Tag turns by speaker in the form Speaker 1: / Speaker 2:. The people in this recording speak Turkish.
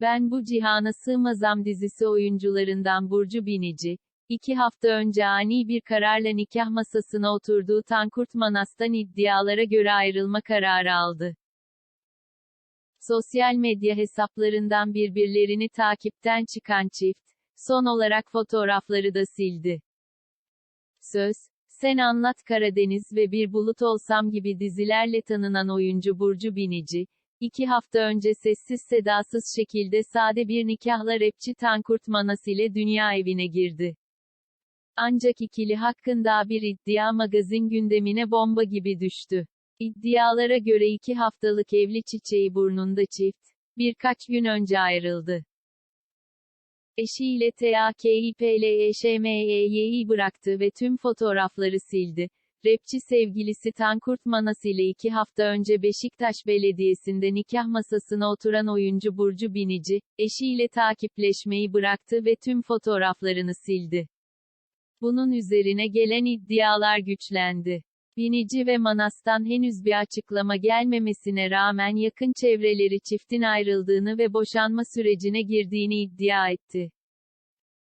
Speaker 1: Ben bu cihana sığmazam dizisi oyuncularından Burcu Binici, iki hafta önce ani bir kararla nikah masasına oturduğu Tankurt Manas'tan iddialara göre ayrılma kararı aldı. Sosyal medya hesaplarından birbirlerini takipten çıkan çift, son olarak fotoğrafları da sildi. Söz, Sen Anlat Karadeniz ve Bir Bulut Olsam gibi dizilerle tanınan oyuncu Burcu Binici, iki hafta önce sessiz sedasız şekilde sade bir nikahla rapçi Tankurt Manas ile dünya evine girdi. Ancak ikili hakkında bir iddia magazin gündemine bomba gibi düştü. İddialara göre iki haftalık evli çiçeği burnunda çift, birkaç gün önce ayrıldı. Eşiyle TAKİPLEŞMEY'yi bıraktı ve tüm fotoğrafları sildi. Rapçi sevgilisi Tankurt Manas ile iki hafta önce Beşiktaş Belediyesi'nde nikah masasına oturan oyuncu Burcu Binici, eşiyle takipleşmeyi bıraktı ve tüm fotoğraflarını sildi. Bunun üzerine gelen iddialar güçlendi. Binici ve Manas'tan henüz bir açıklama gelmemesine rağmen yakın çevreleri çiftin ayrıldığını ve boşanma sürecine girdiğini iddia etti.